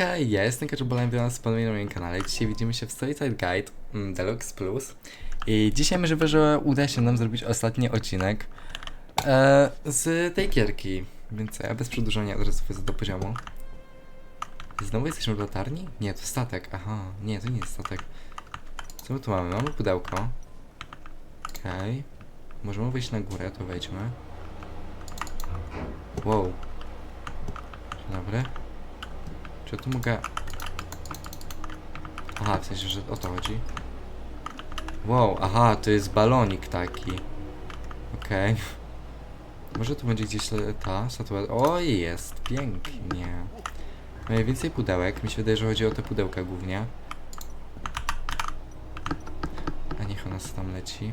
Hejka, ja jestem Kaczubolajem, witam was ponownie na moim kanale. Dzisiaj widzimy się w Storyside Guide mm, Deluxe Plus. I dzisiaj możliwe, że uda się nam zrobić ostatni odcinek e, z tej gierki. Więc ja bez przedłużania od razu wchodzę do poziomu. Znowu jesteśmy w latarni? Nie, to statek. Aha, nie, to nie jest statek. Co my tu mamy? Mamy pudełko. Okej. Możemy wejść na górę, to wejdźmy. Wow. Dzień dobry. Czy ja tu mogę... Aha, w sensie, że o to chodzi. Wow, aha, to jest balonik taki. Okej. Może tu będzie gdzieś ta statuetka. O, jest, pięknie. Mamy więcej pudełek. Mi się wydaje, że chodzi o te pudełka głównie. A niech ona tam leci.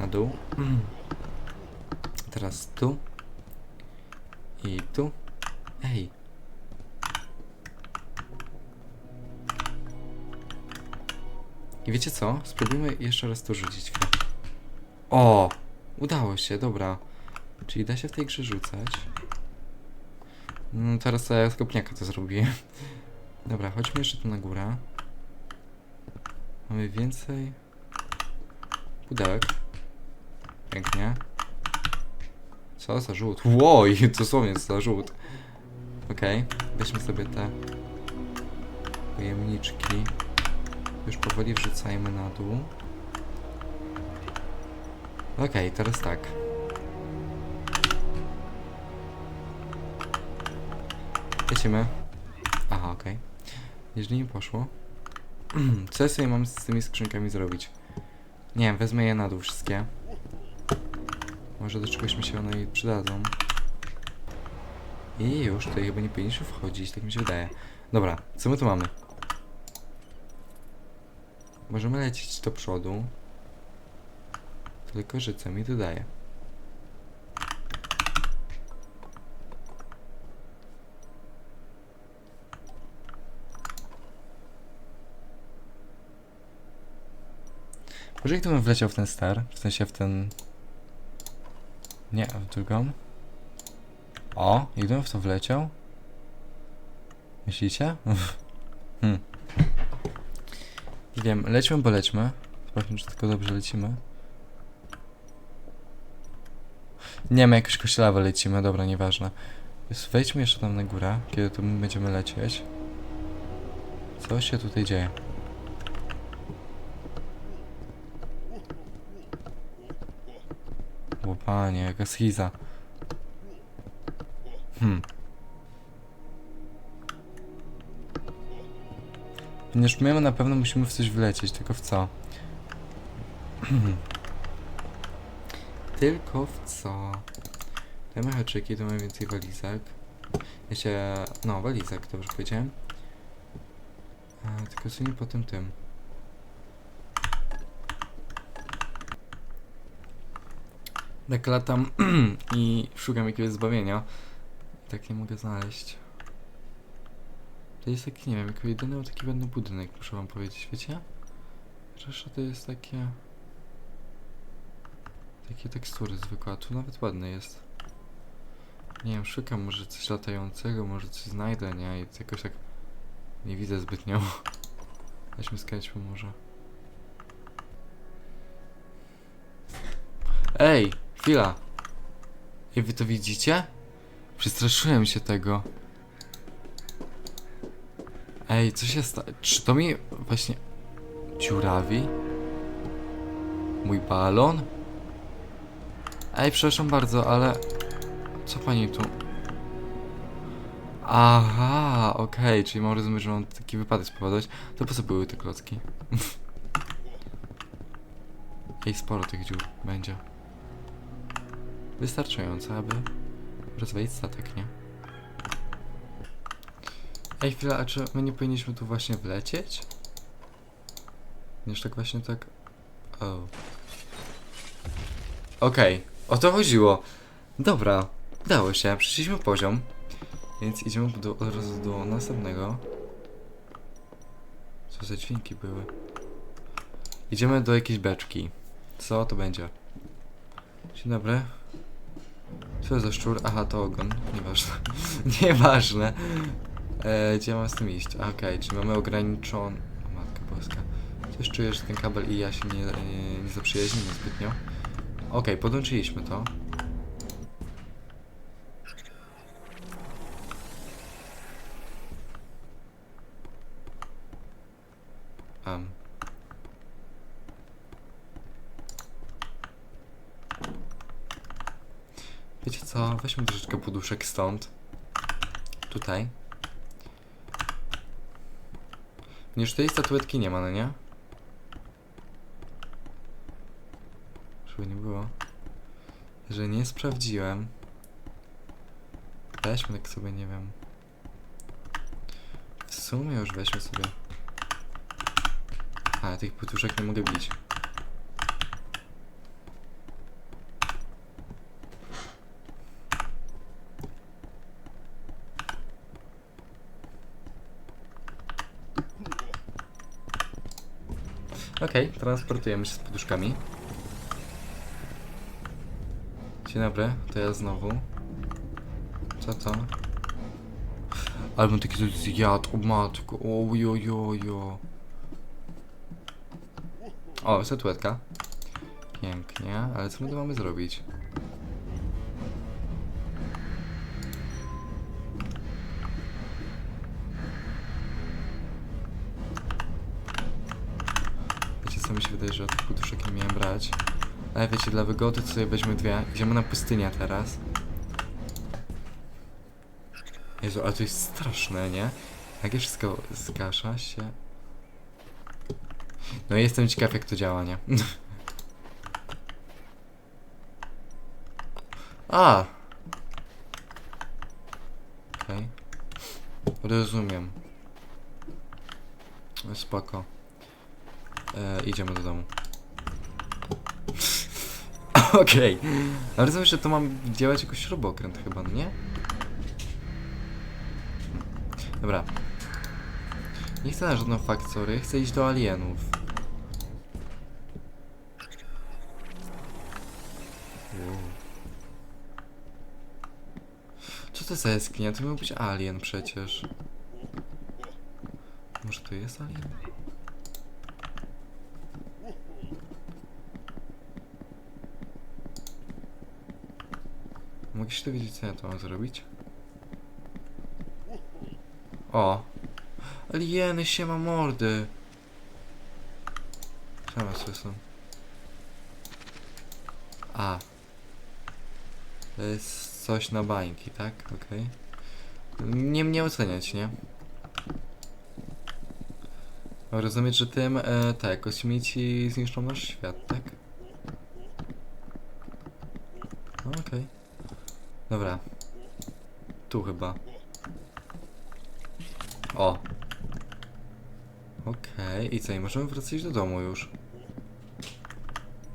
Na dół. Teraz tu. I tu. Ej. I wiecie co? Spróbujmy jeszcze raz to rzucić. O! Udało się, dobra. Czyli da się w tej grze rzucać. No teraz ja z kopniaka to zrobię. Dobra, chodźmy jeszcze tu na górę. Mamy więcej pudełek. Pięknie. Co za rzut? Łoj, dosłownie co za. Okej, weźmy sobie te pojemniczki. Już powoli wrzucajmy na dół. Okej, teraz tak. Lecimy. Aha, okej. Jeżeli nie poszło. Co sobie mam z tymi skrzynkami zrobić? Nie wiem, wezmę je na dół wszystkie. Może do czegoś mi się one i przydadzą. I już, tutaj chyba nie powinniśmy wchodzić, tak mi się wydaje. Dobra, co my tu mamy? Możemy lecieć do przodu. Tylko, że co mi to daje? Może jak to bym wleciał w ten star? W sensie w ten... Nie, w drugą. O, gdybym w to wleciał? Myślicie? hmm. Wiem, lećmy, bo lećmy. Sprawdźmy, czy tylko dobrze lecimy. Nie my jakoś kościelawo lecimy, dobra, nieważne. Więc wejdźmy jeszcze tam na górę, kiedy tu my będziemy lecieć. Co się tutaj dzieje? O panie, jaka schiza. Hmm. Ponieważ my na pewno musimy w coś wlecieć, tylko w co? tylko w co? Dajmy haczyki, mamy więcej walizek. Ja się... no, walizek, dobrze powiedziałem. A, tylko co nie po tym tym. Tak latam i szukam jakiegoś zbawienia. Tak nie mogę znaleźć. To jest taki, nie wiem, jako jedyny taki ładny budynek, muszę wam powiedzieć, wiecie? Reszta to jest takie... Takie tekstury zwykłe, a tu nawet ładny jest. Nie wiem, szukam może coś latającego, może coś znajdę, nie? I jakoś tak nie widzę zbytnio. Weźmy skręćmy może. Ej, chwila. Ej, wy to widzicie? Przestraszyłem się tego. Ej, co się stało? Czy to mi właśnie dziurawi? Mój balon? Ej, przepraszam bardzo, ale... Co pani tu... Aha, okej, czyli mam rozumieć, że mam taki wypadek spowodować. To po co były te klocki? Ej, sporo tych dziur będzie. Wystarczająco, aby rozwalić statek, nie? Ej, chwila, a czy my nie powinniśmy tu właśnie wlecieć? Już tak właśnie tak... O. Okej, o to chodziło. Dobra, udało się, przeszliśmy poziom. Więc idziemy do, od razu do następnego. Co za dźwięki były? Idziemy do jakiejś beczki. Co to będzie? Dzień dobry. Co za szczur? Aha, to ogon. Nieważne. Nieważne. E, gdzie mam z tym iść? Okej, czyli mamy ograniczony... Matka Boska. Coś czuję, że ten kabel i ja się nie, nie, nie zaprzyjaźnimy zbytnio. Okej, podłączyliśmy to. Um. Wiecie co? Weźmy troszeczkę poduszek stąd. Tutaj. Nie, już tej statuetki nie ma, no nie? Żeby nie było. Że nie sprawdziłem. Weźmy tak sobie, nie wiem. W sumie już weźmy sobie. A, tych poduszek nie mogę bić. Okej, transportujemy się z poduszkami. Dzień dobry, to ja znowu. Co to? Ale taki zjadł, o matko, ojojojo. O, statuetka. Pięknie, ale co my tu mamy zrobić? Wydaje, że tych poduszek nie miałem brać. Ale wiecie, dla wygody sobie weźmy dwie. Idziemy na pustynię teraz. Jezu, ale to jest straszne, nie? Jakie wszystko zgasza się. No i jestem ciekaw jak to działa, nie? A! Okej. Rozumiem. No Spoko. E, idziemy do domu. Okej. Ale rozumiem, że to mam działać jako śrubokręt chyba, no nie? Dobra. Nie chcę na żadną faktory, chcę iść do alienów. Co to za jaskinia? To miał być alien przecież. Może to jest alien? Mogę się dowiedzieć, co ja to mam zrobić? O! Alieny, siema mordy! Siema, co są? A. To jest coś na bańki, tak? Okej. Nie mnie oceniać, nie? Rozumieć, że tym, e, tak, kosmici zniszczą nasz świat, tak? No, okej. Dobra. Tu chyba. O. Okej, i co? I możemy wracać do domu już.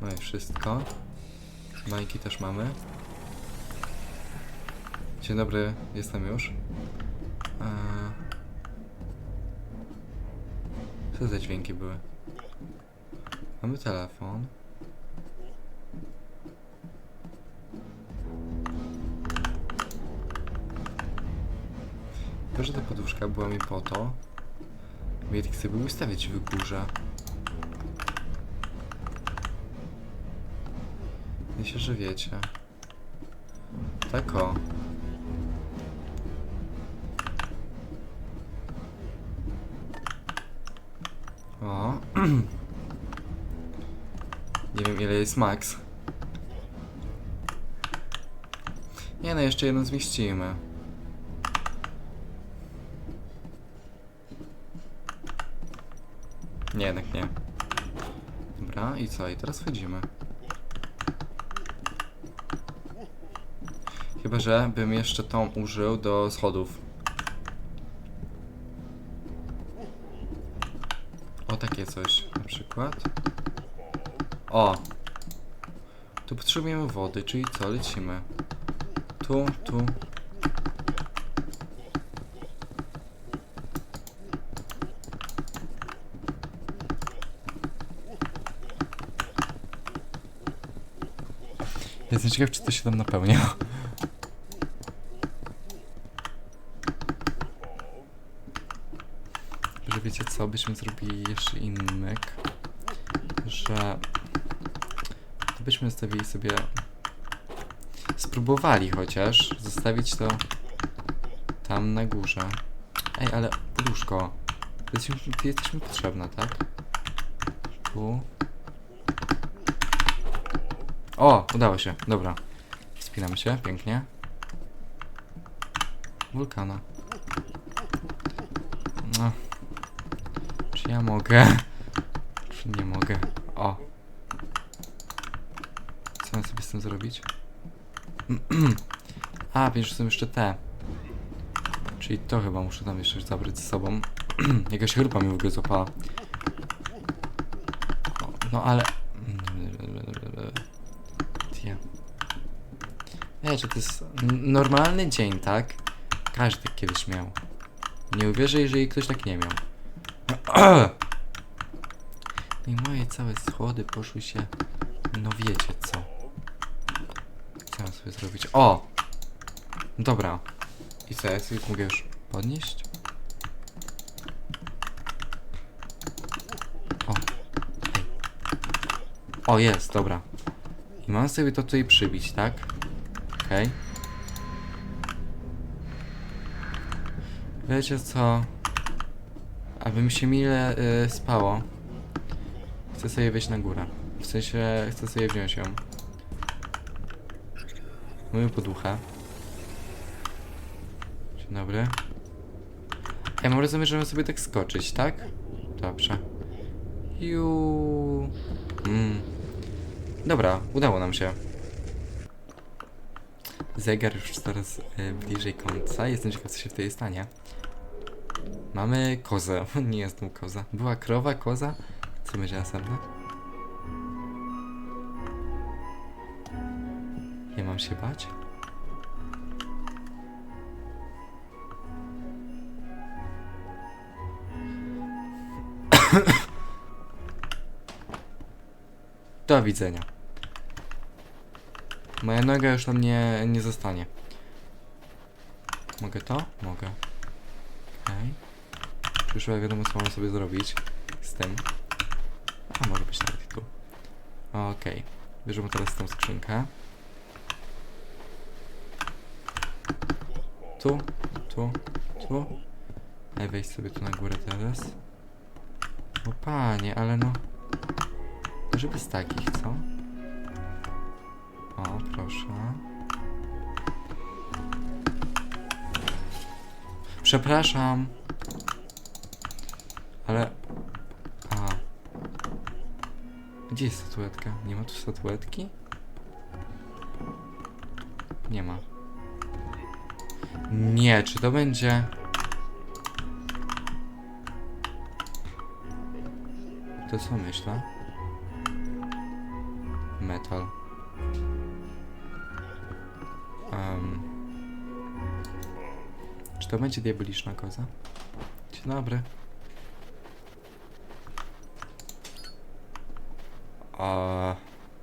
No i wszystko. Bańki też mamy. Dzień dobry, jestem już. Eee... Co za dźwięki były? Mamy telefon. To, że ta poduszka była mi po to, bo ja tak sobie ustawiać w górze. Myślę, że wiecie. Tak o. O. Nie wiem ile jest max. Nie no, jeszcze jedną zmieścimy. Nie, jednak nie. Dobra, i co? I teraz wchodzimy. Chyba, że bym jeszcze tą użył do schodów. O, takie coś na przykład. O! Tu potrzebujemy wody, czyli co? Lecimy. Tu, tu. Jestem ciekaw, czy to się tam napełnia. może wiecie co, byśmy zrobili jeszcze inny myk, że byśmy zostawili sobie, spróbowali chociaż zostawić to tam na górze. Ej, ale poduszko, ty jesteś mi potrzebna, tak? Tu. O, udało się, dobra. Spinamy się, pięknie. Wulkana. No. Czy ja mogę? Czy nie mogę? O. Co mam sobie z tym zrobić? A, wiesz, są jeszcze te. Czyli to chyba muszę tam jeszcze zabrać ze sobą. Jakaś chrypa mi w ogóle złapała. No ale... Wiecie, to jest normalny dzień, tak? Każdy tak kiedyś miał. Nie uwierzę, jeżeli ktoś tak nie miał. I moje całe schody poszły się... No wiecie co. Mam sobie zrobić? O! Dobra. I co, ja sobie mogę już podnieść? O. O, jest, dobra. I mam sobie to tutaj przybić, tak? Okej. Wiecie co? Aby mi się mile y, spało. Chcę sobie wejść na górę. W sensie, chcę sobie wziąć ją. Moją poduchę. Dzień dobry. Ja mam rozumiem, że możemy sobie tak skoczyć, tak? Dobrze. Ju. Mm. Dobra, udało nam się. Zegar już coraz y, bliżej końca. Jestem ciekaw, co się wtedy stanie. Mamy kozę. Nie jest tu koza. Była krowa, koza. Co będzie następne? Nie mam się bać? Do widzenia. Moja noga już tam nie, nie zostanie. Mogę to? Mogę. Okej. Okay. Już wiadomo co mam sobie zrobić z tym. A może być nawet tu. Okej. Bierzemy teraz tą skrzynkę. Tu, tu, tu. Ej, wejść sobie tu na górę teraz. O panie, ale no... Żeby z takich, co? O, proszę. Przepraszam. Ale... A. Gdzie jest statuetka? Nie ma tu statuetki? Nie ma. Nie, czy to będzie... To co myślę? Metal. Czy to będzie diaboliczna koza? Dzień dobry. A,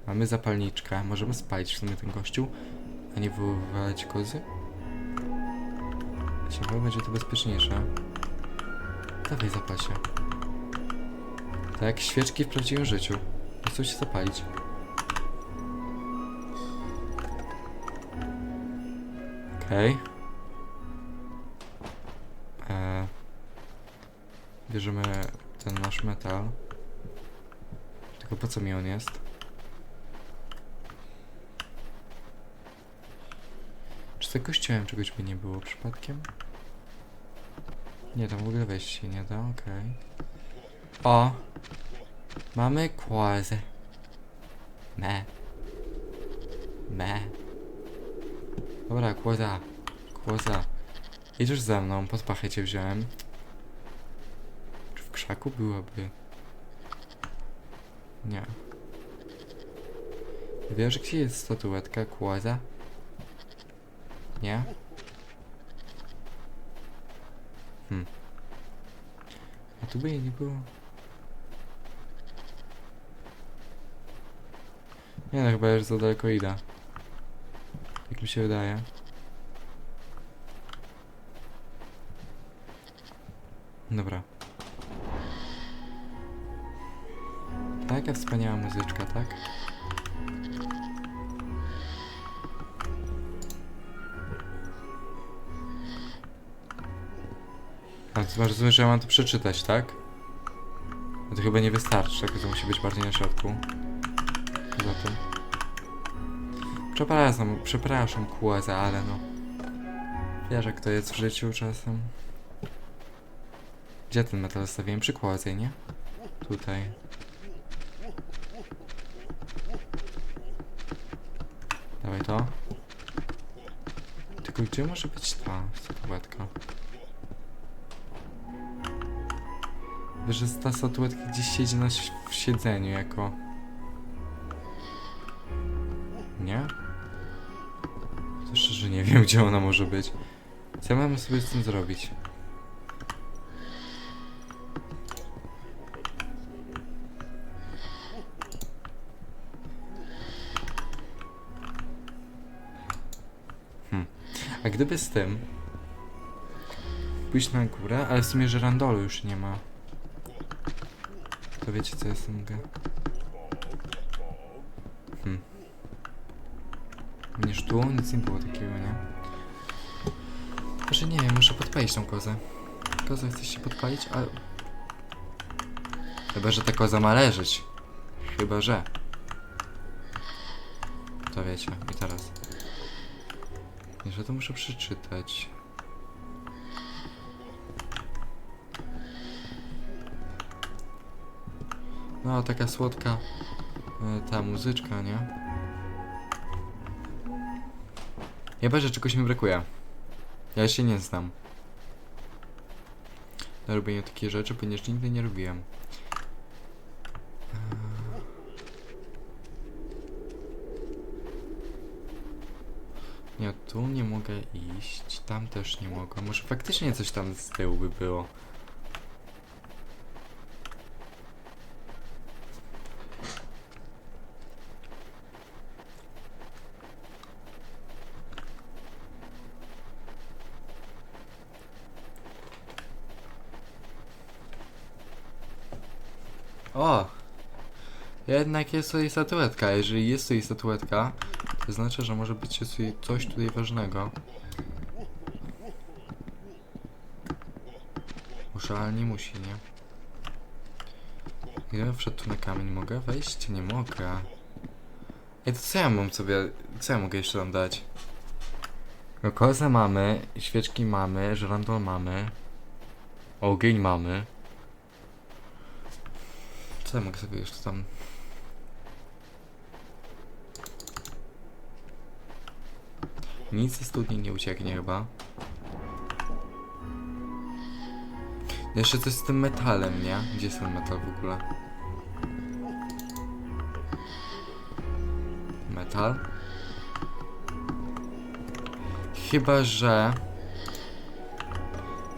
mamy zapalniczkę. Możemy spalić w sumie ten gościu, a nie wywoływać kozy? Boję, będzie to bezpieczniejsze. Dawaj, zapal. Tak jak świeczki w prawdziwym życiu. Nie chcą się zapalić. Okej. E, Bierzemy ten nasz metal. Tylko po co mi on jest? Czy za kościołem czegoś by nie było przypadkiem? Nie, tam w ogóle wejść się nie da, okej. O! Mamy kłazę. Me. Me. Dobra, kłoza. Kłoza. Jedziesz ze mną, pod pachę cię wziąłem. Krzaku byłoby? Nie. Wiesz, gdzie jest statuetka kłoza? Nie? Hmm. A tu by jej nie było. Nie no, chyba już za daleko idę. Jak mi się wydaje. Dobra. Wspaniała muzyczka, tak? Ale ty masz rozumiem, że ja mam to przeczytać, tak? No to chyba nie wystarczy, tak? To musi być bardziej na środku. Poza tym. Przepraszam, przepraszam, kłaza, ale no. Wiesz, jak to jest w życiu czasem. Gdzie ten metal zostawiłem? Przy nie? Tutaj. Dawaj to. Tylko gdzie może być ta statuetka? Wiesz, że ta statuetka gdzieś siedzi na w siedzeniu jako... Nie? To szczerze nie wiem, gdzie ona może być. Co ja mam sobie z tym zrobić? Gdyby z tym pójść na górę, ale w sumie, że randolu już nie ma. To wiecie co sobie mogę? Hmm. Niż tu nic nie było takiego, nie? Że nie wiem, muszę podpalić tą kozę. Koza chce się podpalić, ale... Chyba, że ta koza ma leżeć. Chyba, że. To wiecie. I teraz. Że to muszę przeczytać. No, taka słodka e, ta muzyczka, nie? Chyba, że czegoś mi brakuje. Ja się nie znam. Na robieniu takich rzeczy, ponieważ nigdy nie robiłem. Tu nie mogę iść, tam też nie mogę. Może faktycznie coś tam z tyłu by było. O! Jednak jest tutaj statuetka. Jeżeli jest tutaj statuetka, to znaczy, że może być coś tutaj ważnego. Muszę, ale nie musi, nie? Gdybym wszedł tu na kamień, mogę wejść? Nie mogę. Ej, to co ja mam sobie... Co ja mogę jeszcze tam dać? Kozę mamy, świeczki mamy, żerandol mamy. Ogień mamy. Co ja mogę sobie jeszcze tam... Nic ze studni nie ucieknie chyba. Jeszcze coś z tym metalem, nie? Gdzie jest ten metal w ogóle? Metal? Chyba, że...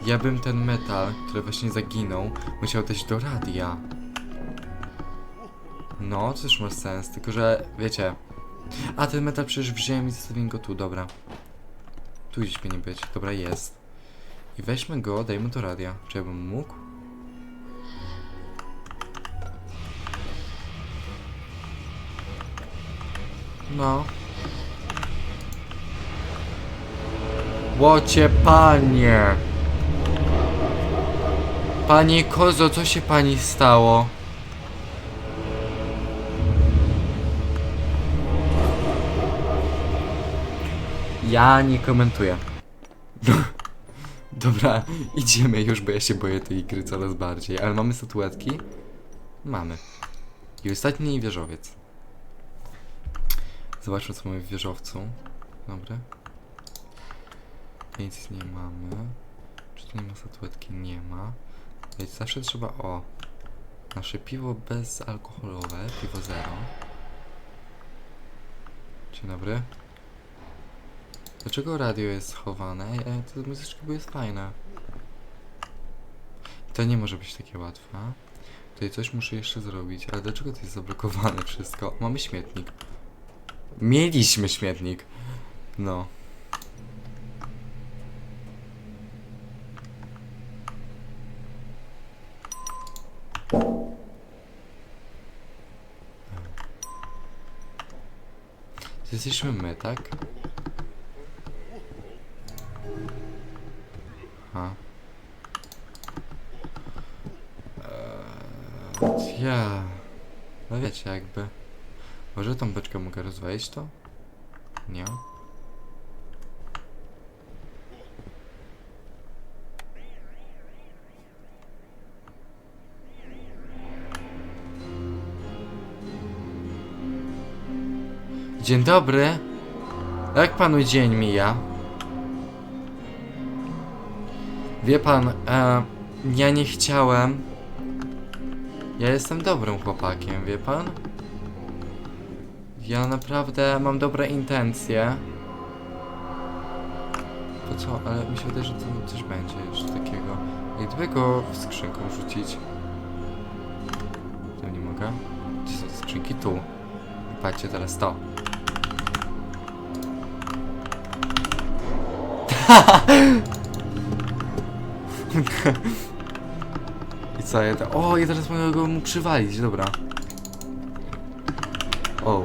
Ja bym ten metal, który właśnie zaginął, musiał dać do radia. No, też ma sens, tylko że, wiecie... A, ten metal przecież wziąłem i zostawiłem go tu, dobra. Tu gdzieś powinien być, dobra, jest. I weźmy go, dajmy do radia. Czy ja bym mógł? No. Łocie panie! Panie Kozo, co się pani stało? Ja nie komentuję. Dobra, idziemy już, bo ja się boję tej gry coraz bardziej. Ale mamy statuetki? Mamy. I ostatni wieżowiec. Zobaczmy, co mamy w wieżowcu. Dobra. Nic nie mamy. Czy tu nie ma statuetki? Nie ma. Więc zawsze trzeba... O! Nasze piwo bezalkoholowe. Piwo zero. Dzień dobry. Dlaczego radio jest schowane? E, to muzyczka jest fajna. To nie może być takie łatwe. Tutaj coś muszę jeszcze zrobić. Ale dlaczego to jest zablokowane wszystko? Mamy śmietnik. Mieliśmy śmietnik. No. Jesteśmy my, tak? Wiecie, jakby. Może tą beczkę mogę rozwalić to? Nie. Dzień dobry. Jak panu dzień mija? Wie pan, e, ja nie chciałem. Ja jestem dobrym chłopakiem, wie pan? Ja naprawdę mam dobre intencje. To co, ale mi się wydaje, że to coś będzie jeszcze takiego. Gdyby go w skrzynką rzucić. To nie mogę. Gdzie są skrzynki? Tu. Patrzcie teraz to. Co, ja. O, ja teraz mogę go mu przywalić, dobra. O.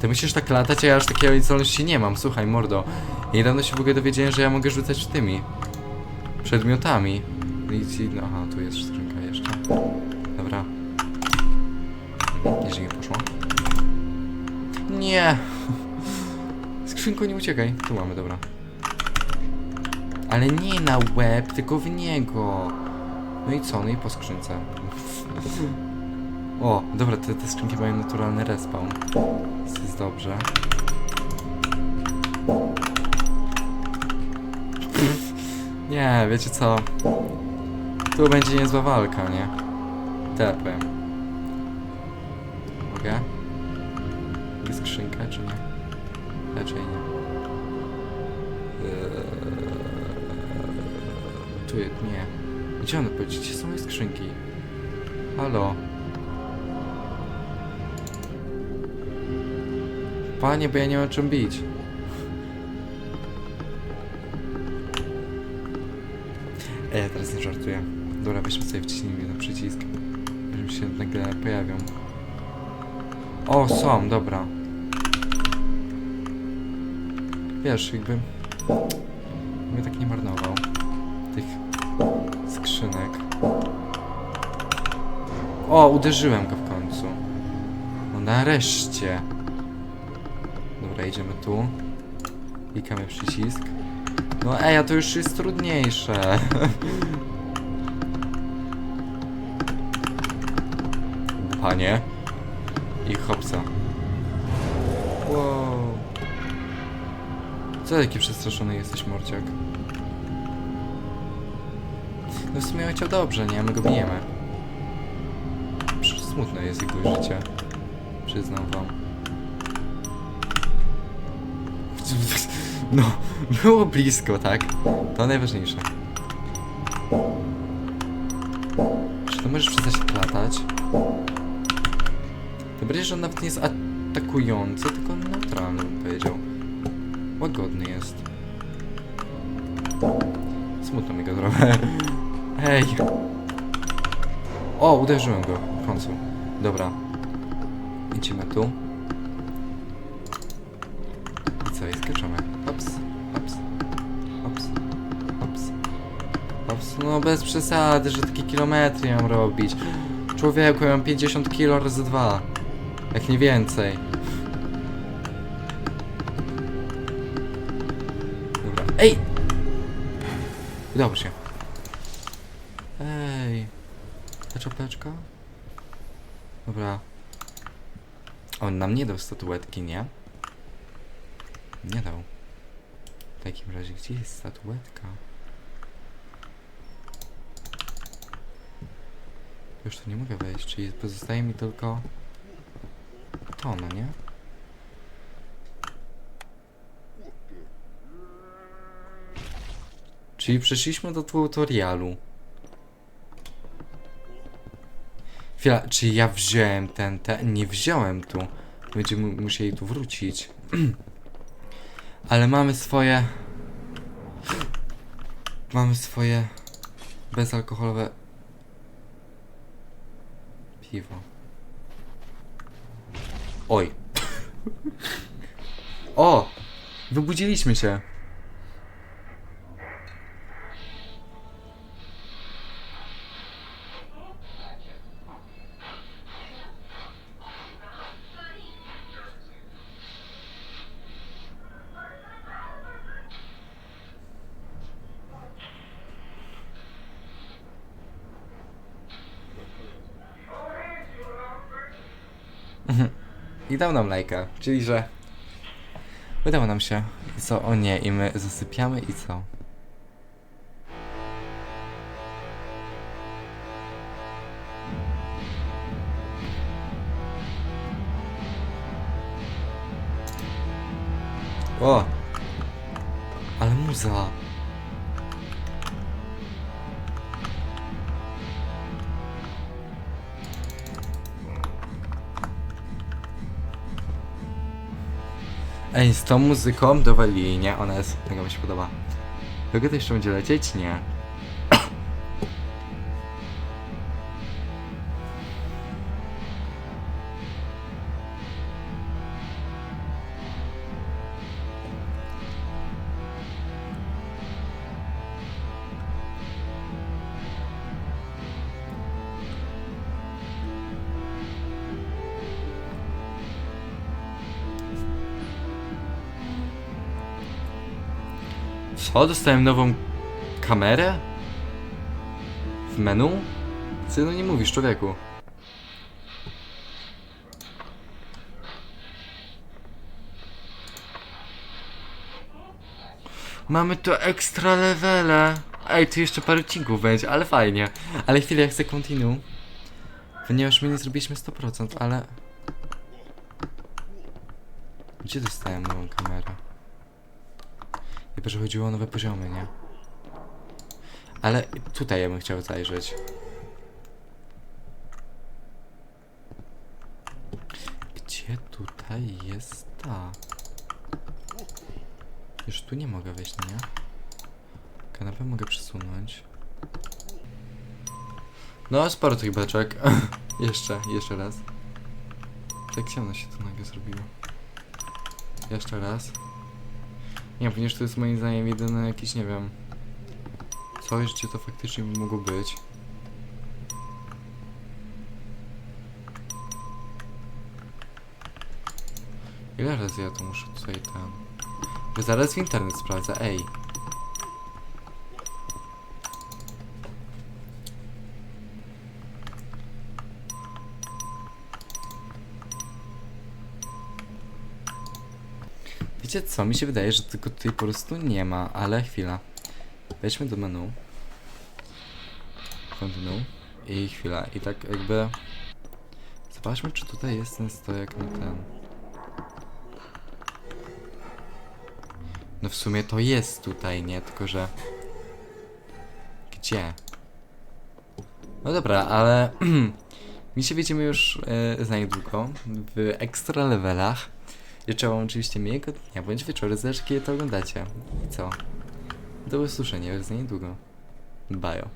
Ty musisz tak latać, a ja już takiej zdolności nie mam. Słuchaj, mordo. Niedawno się w ogóle dowiedziałem, że ja mogę rzucać tymi przedmiotami. I ci... No, aha, tu jest skrzynka jeszcze. Dobra. Jeżeli nie poszło. Nie! Skrzynko, nie uciekaj. Tu mamy, dobra. Ale nie na łeb, tylko w niego. No i co? No i po skrzynce. O, dobra, te, te skrzynki mają naturalny respawn. Więc Jest dobrze. Nie, wiecie co? Tu będzie niezła walka, nie? Tyle powiem. Mogę? Mogę skrzynkę, czy nie? Raczej nie. Eee, Tu jest, nie. Gdzie one powiedzieć? Gdzie są moje skrzynki? Halo? Panie, bo ja nie mam czym bić. Ej, ja teraz nie żartuję. Dobra, weźmy sobie wciśnijmy jeden przycisk. Żeby się nagle pojawią. O, są, dobra. Wiesz, jakby... Mnie tak nie marnował. Tych skrzynek. O, uderzyłem go w końcu. No nareszcie. Dobra, idziemy tu. Klikamy przycisk. No ej, a to już jest trudniejsze. Panie. I hopsa. Wow. Co taki przestraszony jesteś, Morciak? No w sumie chciał dobrze, nie? My go bijemy. Przecież Smutne jest jego życie. Przyznam wam. No, było blisko, tak? To najważniejsze. Czy to możesz przestać latać? To że on nawet nie jest atakujący, tylko neutralny, bym powiedział. Łagodny jest. Smutno mi go trochę. Hej! O, uderzyłem go w końcu. Dobra. Idziemy tu. Bez przesady, że takie kilometry mam robić. Człowieku, ja mam 50 kilo razy dwa. Jak nie więcej. Dobra. Ej! Udało się. Ej. Ta czapeczka? Dobra. On nam nie dał statuetki, nie? Nie dał. W takim razie, gdzie jest statuetka? Już tu nie mogę wejść, czyli pozostaje mi tylko to, no nie? Czyli przeszliśmy do tutorialu. Chwila, czy ja wziąłem ten, ten? Nie wziąłem tu. Będziemy mu- musieli tu wrócić. Ale mamy swoje... Mamy swoje bezalkoholowe piwo. Oj. O! Wybudziliśmy się. Dał nam lajka, czyli że udało nam się. Co? O nie, i my zasypiamy i co? Ej, z tą muzyką dowalili, nie? Ona jest, mega mi się podoba. Tylko to jeszcze będzie lecieć? Nie. Co? Dostałem nową kamerę? W menu? Co no nie mówisz, człowieku? Mamy to ekstra levele. Ej, tu jeszcze parę odcinków będzie, ale fajnie. Ale chwilę, ja chcę continue. Ponieważ my nie zrobiliśmy 100%, ale... Gdzie dostałem nową kamerę? Chyba, że chodziło o nowe poziomy, nie? Ale tutaj ja bym chciał zajrzeć. Gdzie tutaj jest ta? Już tu nie mogę wejść, no nie? Kanapę mogę przesunąć. No, sporo tych beczek. jeszcze, jeszcze raz. Tak ciemno się to nagle zrobiło. Jeszcze raz. Nie, ponieważ to jest moim zdaniem jedyne jakieś, nie wiem, coś, gdzie to faktycznie mogło być. Ile razy ja to muszę tutaj ten... Bo zaraz w internet sprawdzę, ej. Wiecie co, mi się wydaje, że tego tutaj po prostu nie ma, ale chwila. Wejdźmy do menu. Continue. I chwila. I tak jakby... Zobaczmy, czy tutaj jest ten stojak na ten. No w sumie to jest tutaj, nie? Tylko, że... Gdzie? No dobra, ale... Mi się widzimy już e, za niedługo w ekstra levelach. Życzę oczywiście miłego dnia bądź wieczoru, zależy kiedy to oglądacie. I co? Do usłyszenia już za niedługo. Bajo.